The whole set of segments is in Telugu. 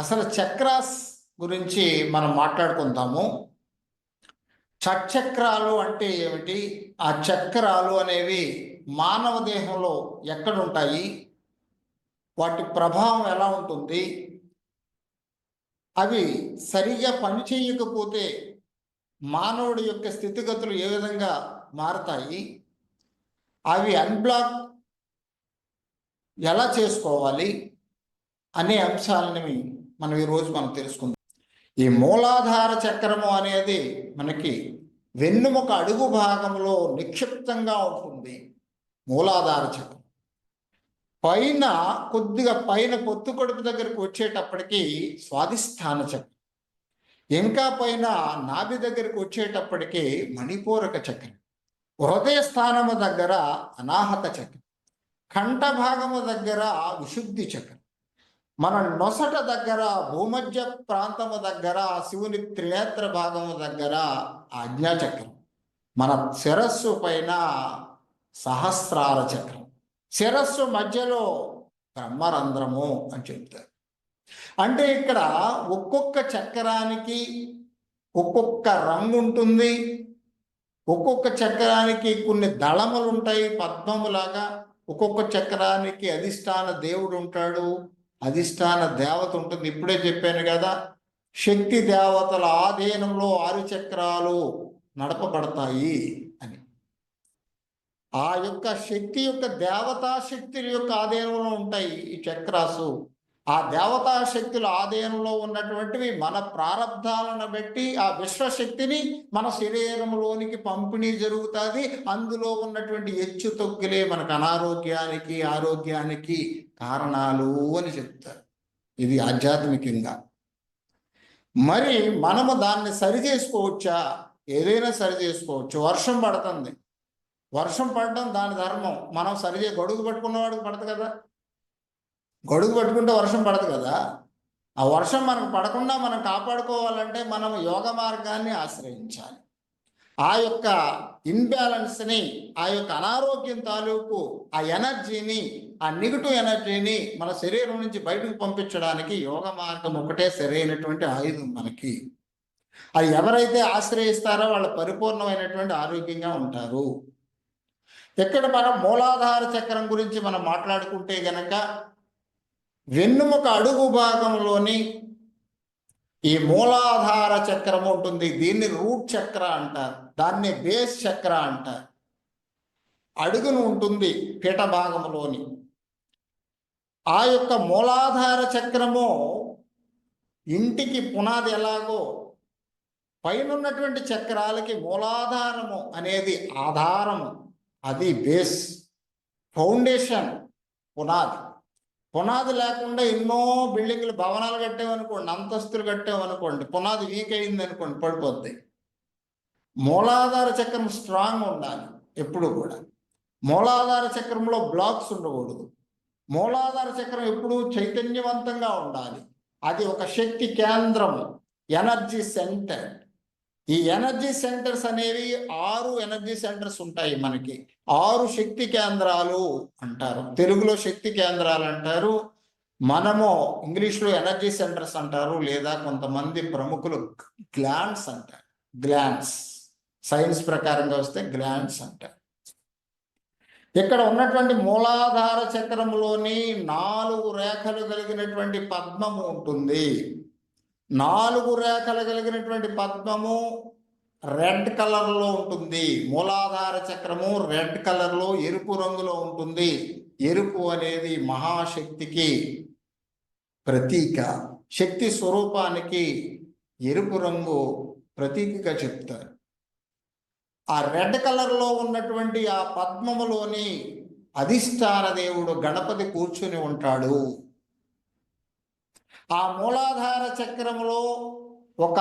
అసలు చక్రాస్ గురించి మనం మాట్లాడుకుందాము. షట్చక్రాలు అంటే ఏమిటి? ఆ చక్రాలు అనేవి మానవ దేహంలో ఎక్కడుంటాయి వాటి ప్రభావం ఎలా ఉంటుంది? అవి సరిగా పనిచేయకపోతే మానవుడి యొక్క స్థితిగతులు ఏ విధంగా మారతాయి? అవి అన్బ్లాక్ ఎలా చేసుకోవాలి? అనే అంశాలని మనం ఈరోజు మనం తెలుసుకుందాం. ఈ మూలాధార చక్రము అనేది మనకి వెన్నుముక అడుగు భాగంలో నిక్షిప్తంగా ఉంటుంది. మూలాధార చక్రం. పైన కొద్దిగా పైన పొత్తు కడుపు దగ్గరకు వచ్చేటప్పటికి స్వాధిష్టాన చక్రం. ఇంకా పైన నాభి దగ్గరకు వచ్చేటప్పటికి మణిపూరక చక్రం. హృదయ స్థానము దగ్గర అనాహత చక్రం. కంఠ భాగము దగ్గర విశుద్ధి చక్రం. మన నొసట దగ్గర భూమధ్య ప్రాంతము దగ్గర శివుని త్రినేత్ర భాగము దగ్గర ఆజ్ఞాచక్రం మన శిరస్సు పైన సహస్రార చక్రం. శిరస్సు మధ్యలో బ్రహ్మరంధ్రము అని చెప్తారు. అంటే ఇక్కడ ఒక్కొక్క చక్రానికి ఒక్కొక్క రంగు ఉంటుంది. ఒక్కొక్క చక్రానికి కొన్ని దళములు ఉంటాయి పద్మములాగా. ఒక్కొక్క చక్రానికి అధిష్టాన దేవుడు ఉంటాడు అధిష్టాన దేవత ఉంటుంది. ఇప్పుడే చెప్పాను కదా శక్తి దేవతల ఆధీనంలో ఆరు చక్రాలు నడపబడతాయి అని. ఆ యొక్క శక్తి యొక్క దేవతా శక్తుల యొక్క ఆధీనంలో ఉంటాయి ఈ చక్రాసు. ఆ దేవతా శక్తుల ఆధీనంలో ఉన్నటువంటివి మన ప్రారంధాలను బట్టి ఆ విశ్వశక్తిని మన శరీరంలోనికి పంపిణీ జరుగుతుంది. అందులో ఉన్నటువంటి హెచ్చు తొక్కులే మనకు అనారోగ్యానికి ఆరోగ్యానికి కారణాలు అని చెప్తారు. ఇది ఆధ్యాత్మికంగా. మరి మనము దాన్ని సరి చేసుకోవచ్చా? ఏదైనా సరి చేసుకోవచ్చు. వర్షం పడుతుంది. వర్షం పడడం దాని ధర్మం. మనం సరిచే గొడుగు పట్టుకున్నవాడికి పడదు కదా. గొడుగు పట్టుకుంటే వర్షం పడదు కదా. ఆ వర్షం మనకు పడకుండా మనం కాపాడుకోవాలంటే మనం యోగ మార్గాన్ని ఆశ్రయించాలి. ఆ యొక్క ఇన్బ్యాలెన్స్ని ఆ యొక్క అనారోగ్యం తాలూకు ఆ ఎనర్జీని ఆ నెగిటివ్ ఎనర్జీని మన శరీరం నుంచి బయటకు పంపించడానికి యోగ మార్గం ఒకటే సరైనటువంటి ఆయుధం మనకి. అది ఎవరైతే ఆశ్రయిస్తారో వాళ్ళ పరిపూర్ణమైనటువంటి ఆరోగ్యంగా ఉంటారు. ఇక్కడ మనం మూలాధార చక్రం గురించి మనం మాట్లాడుకుంటే గనక వెన్నుముక అడుగు భాగంలోని ఈ మూలాధార చక్రం ఉంటుంది. దీన్ని రూట్ చక్ర అంటారు. దాన్ని బేస్ చక్ర అంటారు. అడుగును ఉంటుంది పీఠ భాగంలోని. ఆ యొక్క మూలాధార చక్రము ఇంటికి పునాది ఎలాగో పైనున్నటువంటి చక్రాలకి మూలాధారము అనేది ఆధారము. అది బేస్ ఫౌండేషన్ పునాది. పునాది లేకుండా ఎన్నో బిల్డింగ్లు భవనాలు కట్టామనుకోండి అంతస్తులు కట్టామనుకోండి పునాది వీక్ అయింది అనుకోండి పడిపోద్ది. మూలాధార చక్రం స్ట్రాంగ్ ఉండాలి ఎప్పుడు కూడా. మూలాధార చక్రంలో బ్లాక్స్ ఉండకూడదు. మూలాధార చక్రం ఎప్పుడు చైతన్యవంతంగా ఉండాలి. అది ఒక శక్తి కేంద్రం ఎనర్జీ సెంటర్ ఈ ఎనర్జీ సెంటర్స్ అనేవి ఆరు ఎనర్జీ సెంటర్స్ ఉంటాయి మనకి. ఆరు శక్తి కేంద్రాలు అంటారు. తెలుగులో శక్తి కేంద్రాలు అంటారు. మనము ఇంగ్లీష్లో ఎనర్జీ సెంటర్స్ అంటారు లేదా కొంతమంది ప్రముఖులు గ్లాండ్స్ అంటారు. గ్లాండ్స్ సైన్స్ ప్రకారంగా వస్తే గ్లాండ్స్ అంటారు. ఇక్కడ ఉన్నటువంటి మూలాధార చక్రంలోని నాలుగు రేఖలు కలిగినటువంటి పద్మము ఉంటుంది. నాలుగు రేఖలు కలిగినటువంటి పద్మము రెడ్ కలర్లో ఉంటుంది. మూలాధార చక్రము రెడ్ కలర్లో ఎరుపు రంగులో ఉంటుంది. ఎరుపు అనేది మహాశక్తికి ప్రతీక. శక్తి స్వరూపానికి ఎరుపు రంగు ప్రతీకగా చెప్తారు. ఆ రెడ్ కలర్లో ఉన్నటువంటి ఆ పద్మములోని అధిష్టాన దేవుడు గణపతి కూర్చుని ఉంటాడు. ఆ మూలాధార చక్రములో ఒక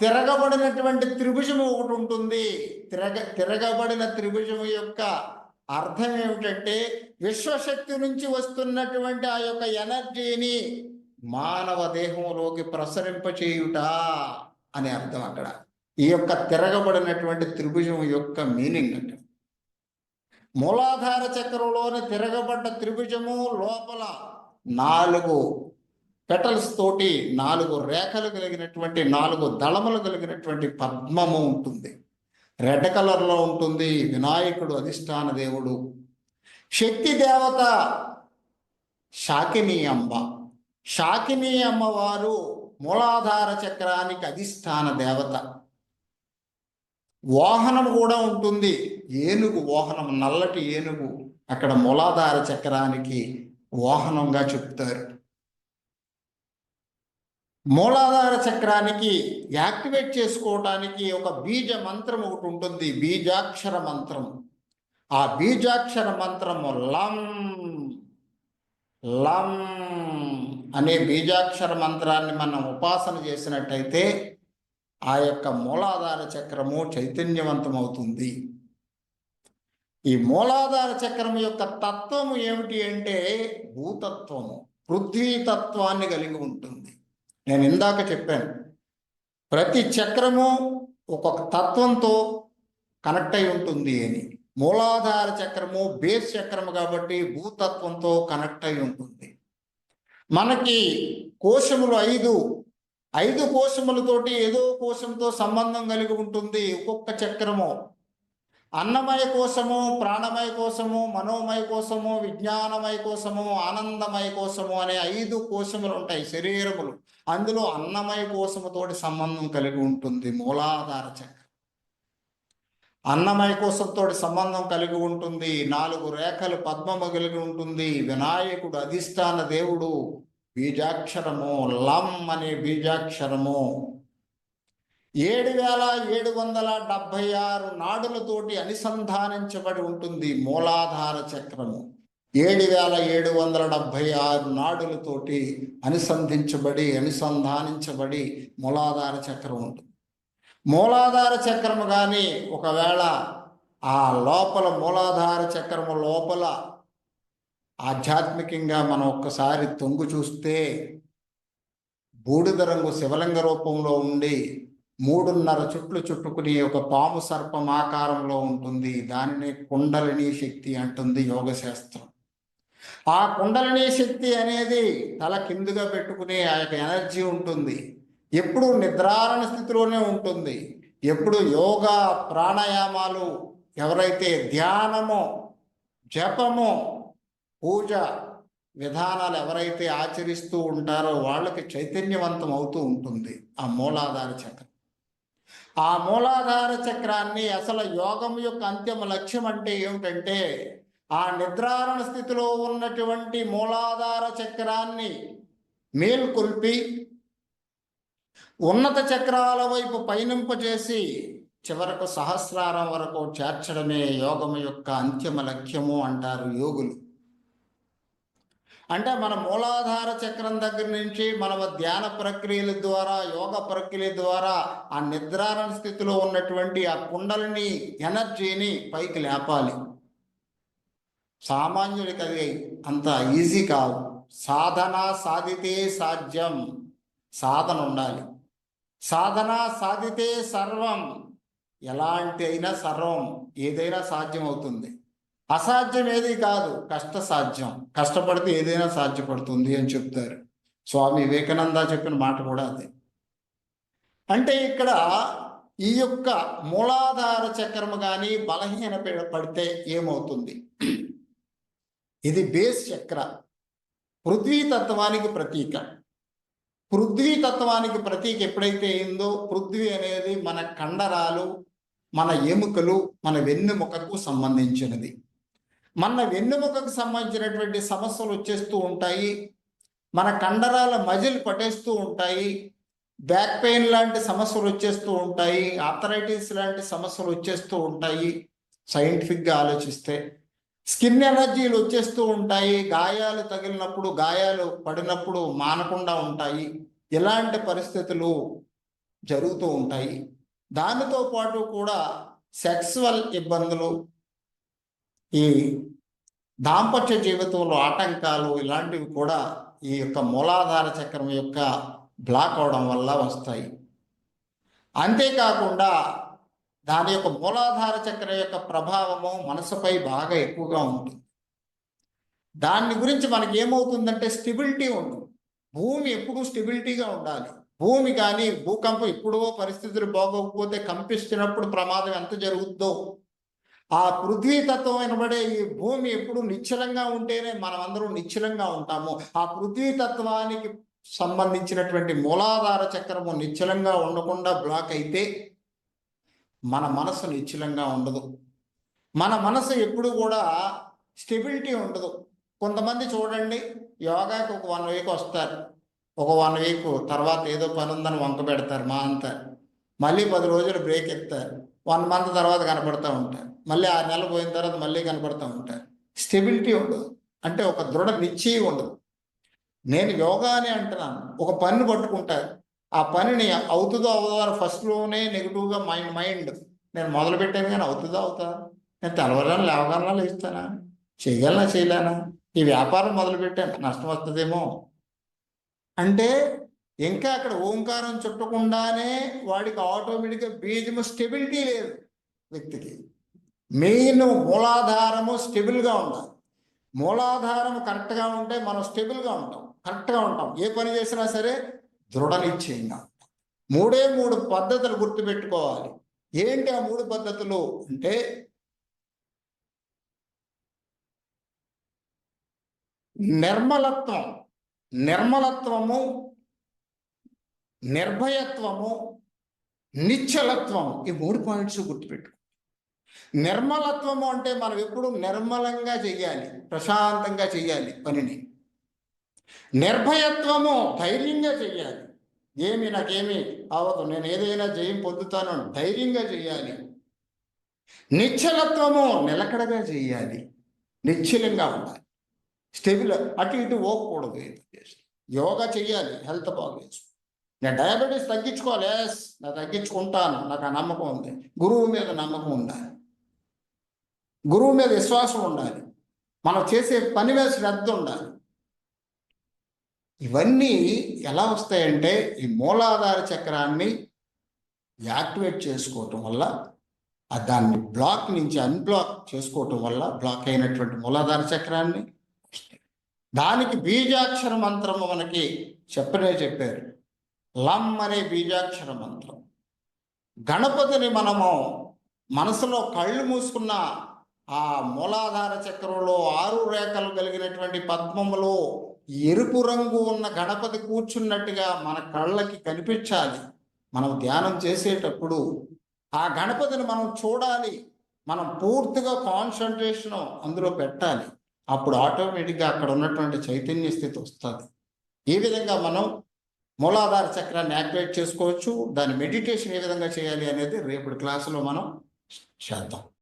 తిరగబడినటువంటి త్రిభుజము ఒకటి ఉంటుంది. తిరగ తిరగబడిన త్రిభుజము యొక్క అర్థం ఏమిటంటే విశ్వశక్తి నుంచి వస్తున్నటువంటి ఆ యొక్క ఎనర్జీని మానవ దేహంలోకి ప్రసరింపచేయుట అనే అర్థం అక్కడ. ఈ యొక్క తిరగబడినటువంటి త్రిభుజం యొక్క మీనింగ్ అంటే మూలాధార చక్రంలోని తిరగబడ్డ త్రిభుజము లోపల నాలుగు పెటల్స్ తోటి నాలుగు రేఖలు కలిగినటువంటి నాలుగు దళములు కలిగినటువంటి పద్మము ఉంటుంది. రెడ్ కలర్లో ఉంటుంది. వినాయకుడు అధిష్టాన దేవుడు. శక్తి దేవత శాకిని అమ్మ. శాకిని అమ్మవారు మూలాధార చక్రానికి అధిష్టాన దేవత. వాహనం కూడా ఉంటుంది. ఏనుగు వాహనం నల్లటి ఏనుగు అక్కడ మూలాధార చక్రానికి వాహనంగా చెప్తారు. మూలాధార చక్రానికి యాక్టివేట్ చేసుకోవటానికి ఒక బీజ మంత్రం ఒకటి ఉంటుంది బీజాక్షర మంత్రం. ఆ బీజాక్షర మంత్రము లం లం అనే బీజాక్షర మంత్రాన్ని మనం ఉపాసన చేసినట్టయితే ఆ యొక్క మూలాధార చక్రము చైతన్యవంతం అవుతుంది ఈ మూలాధార చక్రం యొక్క తత్వము ఏమిటి అంటే భూతత్వము పృథ్వీతత్వాన్ని కలిగి ఉంటుంది. నేను ఇందాక చెప్పాను. ప్రతి చక్రము ఒక్కొక్క తత్వంతో కనెక్ట్ అయి ఉంటుంది అని. మూలాధార చక్రము బేస్ చక్రము కాబట్టి భూతత్వంతో కనెక్ట్ అయి ఉంటుంది. మనకి కోశములు ఐదు. ఐదు కోశములతోటి ఏదో కోశంతో సంబంధం కలిగి ఉంటుంది. ఒక్కొక్క చక్రము. అన్నమయ కోసము ప్రాణమయ కోసము మనోమయ కోసము విజ్ఞానమయ కోసము ఆనందమయ కోసము అనే ఐదు కోశములు ఉంటాయి శరీరములు. అందులో అన్నమయ కోసముతోటి సంబంధం కలిగి ఉంటుంది మూలాధార చక్రం. అన్నమయ కోసంతో సంబంధం కలిగి ఉంటుంది నాలుగు రేఖలు పద్మము కలిగి ఉంటుంది వినాయకుడు అధిష్టాన దేవుడు బీజాక్షరము లం అనే బీజాక్షరము ఏడు వేల ఏడు వందల డెబ్బై ఆరు నాడులతోటి అనుసంధానించబడి ఉంటుంది మూలాధార చక్రము. ఏడు వేల ఏడు వందల డెబ్బై ఆరు నాడులతోటి అనుసంధించబడి అనుసంధానించబడి మూలాధార చక్రం ఉంటుంది. మూలాధార చక్రము కానీ ఒకవేళ ఆ లోపల మూలాధార చక్రము లోపల ఆధ్యాత్మికంగా మనం ఒక్కసారి తొంగు చూస్తే బూడిద రంగు శివలింగ రూపంలో ఉండి మూడున్నర చుట్లు చుట్టుకుని ఒక పాము సర్పం ఆకారంలో ఉంటుంది. దానిని కుండలిని శక్తి అంటుంది యోగ శాస్త్రం ఆ కుండలిని శక్తి అనేది తల కిందుగా పెట్టుకునే ఆ యొక్క ఎనర్జీ ఉంటుంది. ఎప్పుడు నిద్రారణ స్థితిలోనే ఉంటుంది. ఎప్పుడు యోగా ప్రాణాయామాలు ఎవరైతే ధ్యానము జపము పూజ విధానాలు ఎవరైతే ఆచరిస్తూ ఉంటారో వాళ్ళకి చైతన్యవంతం అవుతూ ఉంటుంది. ఆ మూలాధార చక్రం. ఆ మూలాధార చక్రాన్ని అసలు యోగం యొక్క అంతిమ లక్ష్యం అంటే ఏమిటంటే ఆ నిద్రారణ స్థితిలో ఉన్నటువంటి మూలాధార చక్రాన్ని మేల్కొల్పి ఉన్నత చక్రాల వైపు పయనింపజేసి చివరకు సహస్రారం వరకు చేర్చడమే యోగము యొక్క అంతిమ లక్ష్యము అంటారు యోగులు. అంటే మన మూలాధార చక్రం దగ్గర నుంచి మన ధ్యాన ప్రక్రియల ద్వారా యోగ ప్రక్రియ ద్వారా ఆ నిద్రారణ స్థితిలో ఉన్నటువంటి ఆ కుండలని ఎనర్జీని పైకి లేపాలి. సామాన్యుడికి అది అంత ఈజీ కాదు. సాధన సాధితే సాధ్యం. సాధన ఉండాలి. సాధన సాధితే సర్వం. ఎలాంటి అయినా సర్వం. ఏదైనా సాధ్యం అవుతుంది. అసాధ్యం ఏది కాదు. కష్ట సాధ్యం. కష్టపడితే ఏదైనా సాధ్యపడుతుంది అని చెప్తారు. స్వామి వివేకానంద చెప్పిన మాట కూడా అదే. అంటే ఇక్కడ ఈ యొక్క మూలాధార చక్రము కానీ బలహీన పడితే ఏమవుతుంది? ఇది బేస్ చక్ర. పృథ్వీ తత్వానికి ప్రతీక. పృథ్వీ తత్వానికి ప్రతీక ఎప్పుడైతే అయిందో పృథ్వీ అనేది మన కండరాలు మన ఎముకలు మన వెన్నెముకకు సంబంధించినది. మన వెన్నుముకకు సంబంధించినటువంటి సమస్యలు వచ్చేస్తూ ఉంటాయి. మన కండరాల మజిల్ పట్టేస్తూ ఉంటాయి. బ్యాక్ పెయిన్ లాంటి సమస్యలు వచ్చేస్తూ ఉంటాయి. ఆర్థరైటిస్ లాంటి సమస్యలు వచ్చేస్తూ ఉంటాయి. సైంటిఫిక్గా ఆలోచిస్తే స్కిన్ ఎనర్జీలు వచ్చేస్తూ ఉంటాయి. గాయాలు తగిలినప్పుడు గాయాలు పడినప్పుడు మానకుండా ఉంటాయి. ఇలాంటి పరిస్థితులు జరుగుతూ ఉంటాయి. దానితో పాటు కూడా సెక్సువల్ ఇబ్బందులు ఈ దాంపత్య జీవితంలో ఆటంకాలు ఇలాంటివి కూడా ఈ యొక్క మూలాధార చక్రం యొక్క బ్లాక్ అవడం వల్ల వస్తాయి. అంతేకాకుండా దాని యొక్క మూలాధార చక్రం యొక్క ప్రభావము మనసుపై బాగా ఎక్కువగా ఉంటుంది. దాని గురించి మనకి ఏమవుతుందంటే స్టెబిలిటీ ఉండదు భూమి ఎప్పుడూ స్టెబిలిటీగా ఉండాలి. భూమి కానీ భూకంపం ఎప్పుడో పరిస్థితులు బాగోకపోతే కంపిస్తున్నప్పుడు ప్రమాదం ఎంత జరుగుద్దో ఆ పృథ్వీ తత్వం ఈ భూమి ఎప్పుడు నిశ్చలంగా ఉంటేనే మనం అందరం నిశ్చలంగా ఉంటాము. ఆ పృథ్వీ తత్వానికి సంబంధించినటువంటి మూలాధార చక్రము నిశ్చలంగా ఉండకుండా బ్లాక్ అయితే మన మనసు నిశ్చలంగా ఉండదు. మన మనసు ఎప్పుడు కూడా స్టెబిలిటీ ఉండదు. కొంతమంది చూడండి యోగాకి ఒక వన్ వీక్ వస్తారు. ఒక వన్ వీక్ తర్వాత ఏదో పని ఉందని వంక పెడతారు మా అంతా. మళ్ళీ పది రోజులు బ్రేక్ ఎత్తారు. వన్ మంత్ తర్వాత కనపడుతూ ఉంటారు. మళ్ళీ ఆరు నెలలు పోయిన తర్వాత మళ్ళీ కనపడతా ఉంటారు స్టెబిలిటీ ఉండదు. అంటే ఒక దృఢ నిశ్చయం ఉండదు. నేను యోగా అని అంటున్నాను. ఒక పనిని పట్టుకుంటారు ఆ పనిని అవుతుందో అవుతుందో అని ఫస్ట్లోనే నెగిటివ్గా మైండ్ మైండ్ నేను మొదలు పెట్టాను కానీ అవుతుందో అవుతా నేను తెలవరాను లేవగలనా లేస్తానా? చేయగలనా చేయలేనా ఈ వ్యాపారం మొదలు పెట్టాను. నష్టం వస్తుందేమో. అంటే ఇంకా అక్కడ ఓంకారం చుట్టకుండానే వాడికి ఆటోమేటిక్గా బీజము స్టెబిలిటీ లేదు వ్యక్తికి. మెయిన్ మూలాధారము స్టెబుల్గా ఉండాలి. మూలాధారం కరెక్ట్గా ఉంటే మనం స్టెబుల్గా ఉంటాం కరెక్ట్గా ఉంటాం. ఏ పని చేసినా సరే దృఢ నిశ్చయంగా. మూడే మూడు పద్ధతులు గుర్తుపెట్టుకోవాలి. ఏంటి ఆ మూడు పద్ధతులు అంటే నిర్మలత్వం నిర్మలత్వము నిర్భయత్వము నిశ్చలత్వము. ఈ మూడు పాయింట్స్ గుర్తుపెట్టుకో. నిర్మలత్వము అంటే మనం ఎప్పుడు నిర్మలంగా చెయ్యాలి ప్రశాంతంగా చెయ్యాలి పనిని. నిర్భయత్వము ధైర్యంగా చెయ్యాలి. ఏమి నాకేమి అవ్వదు నేను ఏదైనా జయం పొందుతాను ధైర్యంగా చెయ్యాలి. నిశ్చలత్వము నిలకడగా చెయ్యాలి. నిశ్చలంగా ఉండాలి. స్టెబిల్ అటు ఇటు పోకూడదు యోగా చెయ్యాలి హెల్త్ బాగా నేను డయాబెటీస్ తగ్గించుకోవాలి ఎస్ నేను తగ్గించుకుంటాను నాకు ఆ నమ్మకం ఉంది. గురువు మీద నమ్మకం ఉండాలి. గురువు మీద విశ్వాసం ఉండాలి. మనం చేసే పని మీద శ్రద్ధ ఉండాలి. ఇవన్నీ ఎలా వస్తాయంటే ఈ మూలాధార చక్రాన్ని యాక్టివేట్ చేసుకోవటం వల్ల దాన్ని బ్లాక్ నుంచి అన్బ్లాక్ చేసుకోవటం వల్ల బ్లాక్ అయినటువంటి మూలాధార చక్రాన్ని దానికి బీజాక్షర మంత్రం మనకి చెప్పనే చెప్పారు. లం అనే బీజాక్షర మంత్రం. గణపతిని మనము మనసులో కళ్ళు మూసుకున్న ఆ మూలాధార చక్రంలో ఆరు రేఖలు కలిగినటువంటి పద్మములో ఎరుపు రంగు ఉన్న గణపతి కూర్చున్నట్టుగా మన కళ్ళకి కనిపించాలి. మనం ధ్యానం చేసేటప్పుడు ఆ గణపతిని మనం చూడాలి. మనం పూర్తిగా కాన్సన్ట్రేషన్ అందులో పెట్టాలి. అప్పుడు ఆటోమేటిక్గా అక్కడ ఉన్నటువంటి చైతన్య స్థితి వస్తుంది. ఈ విధంగా మనం మూలాధార చక్రాన్ని యాక్టివేట్ చేసుకోవచ్చు. దాని మెడిటేషన్ ఏ విధంగా చేయాలి అనేది రేపటి క్లాసులో మనం చేద్దాం.